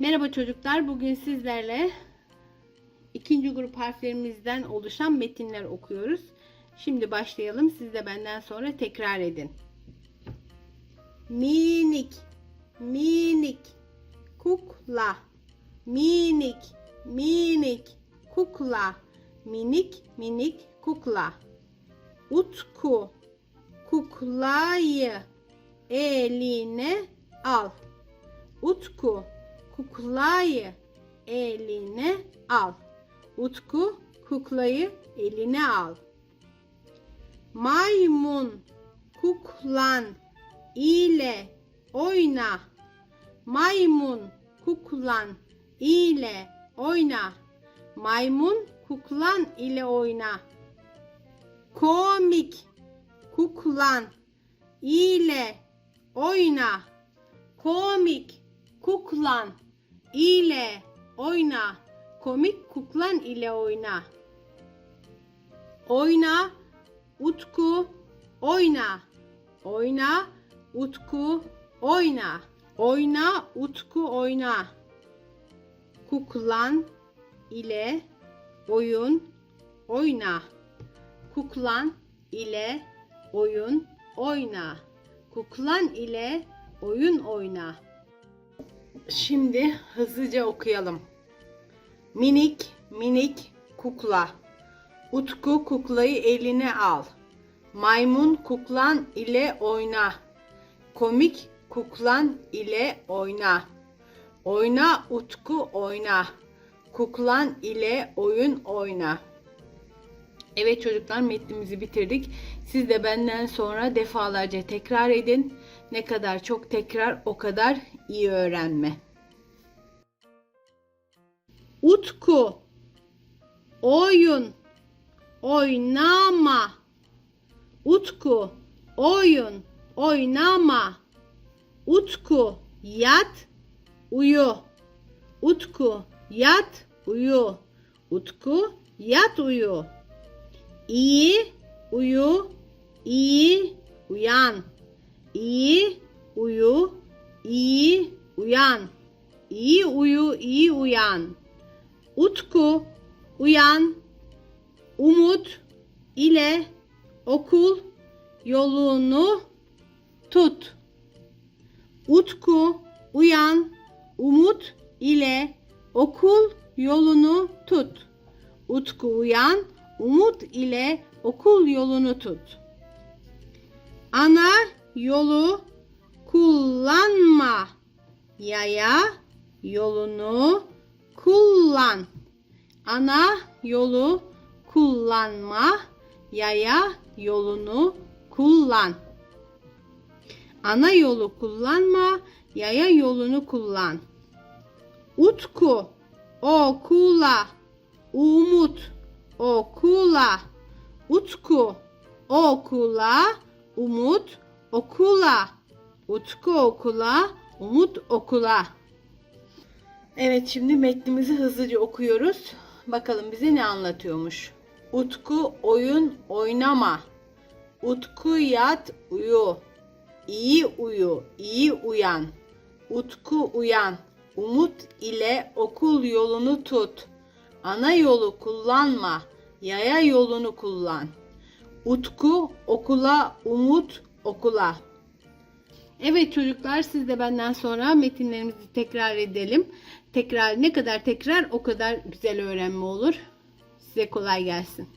Merhaba çocuklar. Bugün sizlerle ikinci grup harflerimizden oluşan metinler okuyoruz. Şimdi başlayalım. Siz de benden sonra tekrar edin. Minik, minik, kukla, minik, minik, kukla, minik, minik, kukla. Utku, kuklayı eline al. Utku, kuklayı eline al. Utku, kuklayı eline al. Maymun, kuklan ile oyna. Maymun, kuklan ile oyna. Maymun, kuklan ile oyna. Komik, kuklan ile oyna. Komik kuklan ile oyna. Komik kuklan ile oyna. Oyna, Utku, oyna. Oyna, Utku, oyna. Oyna, Utku, oyna. Kuklan ile oyun oyna. Kuklan ile oyun oyna. Kuklan ile oyun oyna. Şimdi hızlıca okuyalım. Minik minik kukla. Utku kuklayı eline al. Maymun kuklan ile oyna. Komik kuklan ile oyna. Oyna Utku oyna. Kuklan ile oyun oyna. Evet çocuklar metnimizi bitirdik. Siz de benden sonra defalarca tekrar edin. Ne kadar çok tekrar o kadar iyi öğrenme. Utku oyun oynama. Utku oyun oynama. Utku yat uyu. Utku yat uyu. Utku yat uyu. İyi uyu, iyi uyan. İyi uyu, iyi uyan. İyi uyu, iyi uyan. Utku uyan. Umut ile okul yolunu tut. Utku uyan. Umut ile okul yolunu tut. Utku uyan. Umut ile okul yolunu tut. Ana yolu kullanma. Yaya yolunu kullan. Ana yolu kullanma. Yaya yolunu kullan. Ana yolu kullanma. Yaya yolunu kullan. Utku okula umut okula utku okula umut okula utku okula umut okula Evet şimdi metnimizi hızlıca okuyoruz. Bakalım bize ne anlatıyormuş. Utku oyun oynama. Utku yat uyu. İyi uyu, iyi uyan. Utku uyan. Umut ile okul yolunu tut. Ana yolu kullanma. Yaya yolunu kullan. Utku okula, umut okula. Evet çocuklar siz de benden sonra metinlerimizi tekrar edelim. Tekrar ne kadar tekrar o kadar güzel öğrenme olur. Size kolay gelsin.